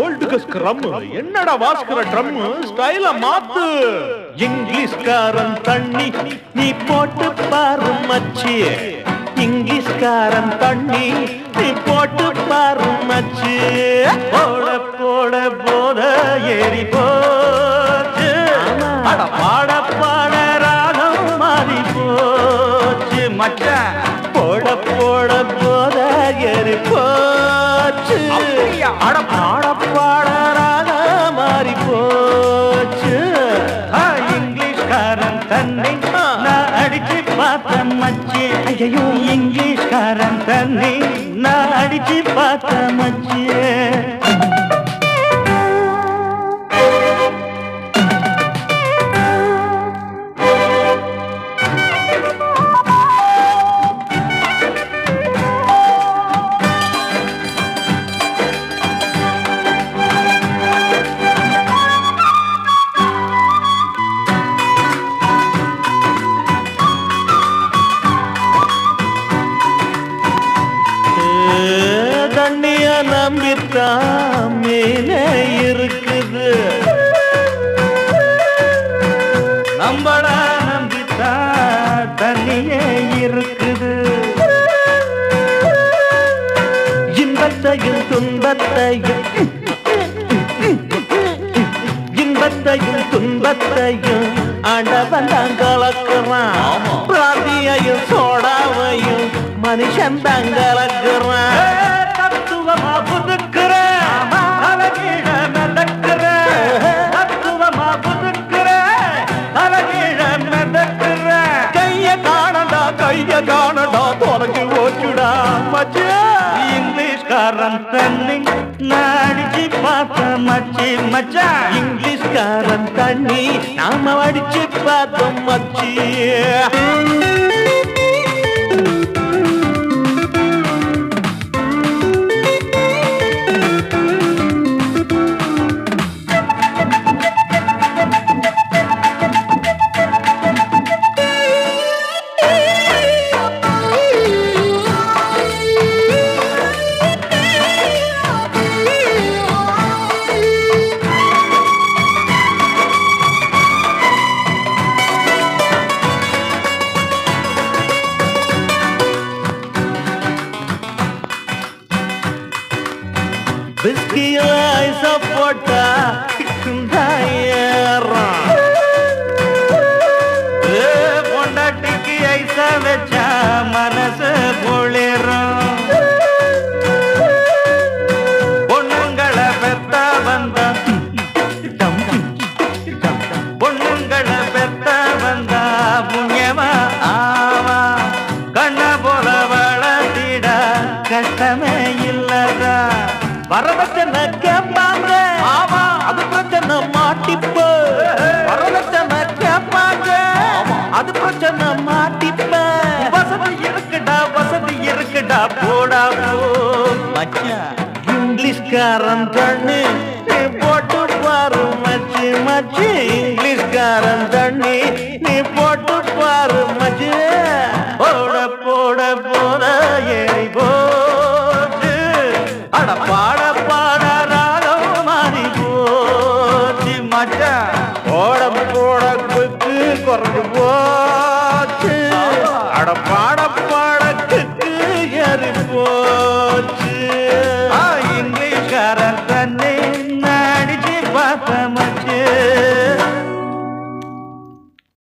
ஓல்டுக்கு scrum என்னடா வாஸ்கர drum ஸ்டைல மாத்து. இங்கிலீஷ்காரன் தண்ணி நீ போட்டு பாரு மச்சி. இங்கிலீஷ்காரன் தண்ணி நீ போட்டு பாரு மச்சி. போட போட போத ஏறி போச்சு. பாட பாட ராகம் மாறி போச்சு. மச்ச போட போட போத ஏறி போ போச்சு. அட பாட பாட ராகம் மாறி போச்சு இங்கிலீஷ்காரன் தன்னை நான் அடிச்சு பார்த்த மச்சி. ஐயோ இங்கிலீஷ்காரன் தன்னை நான் அடிச்சு பார்த்த மச்சி. மீனே இருக்குது. நம்மள நம்பித்தான் தண்ணியே இருக்குது. இன்பத்தையும் துன்பத்தையும் இன்பத்தையும் துன்பத்தையும் ஆண்டவன் தான் கலக்குறான். பிராந்தியையும் சோடாவையும் மனுஷன் தான் கலக்குறான். இங்கிலீஷ்காரன் தண்ணி நாடிச்சு பார்த்த மச்சி மச்சா. இங்கிலீஷ்காரன் தண்ணி நாம அடிச்சு பார்த்தோம் மச்சி Bez que of water, que tu கேட்பாங்க ஆமா. அது பிரச்சனை மாட்டிப்ப. வரதட்சணை கேட்பாங்க அது பிரச்சனை மாட்டிப்ப. வசதி இருக்குடா வசதி இருக்குடா போடா இங்கிலீஷ்காரன் தண்ணி. நீ போட்டு பாரு மச்சி மச்சி. இங்கிலீஷ்காரன் தண்ணி நீ போட்டு குறைஞ்சு போச்சு. அட பாட.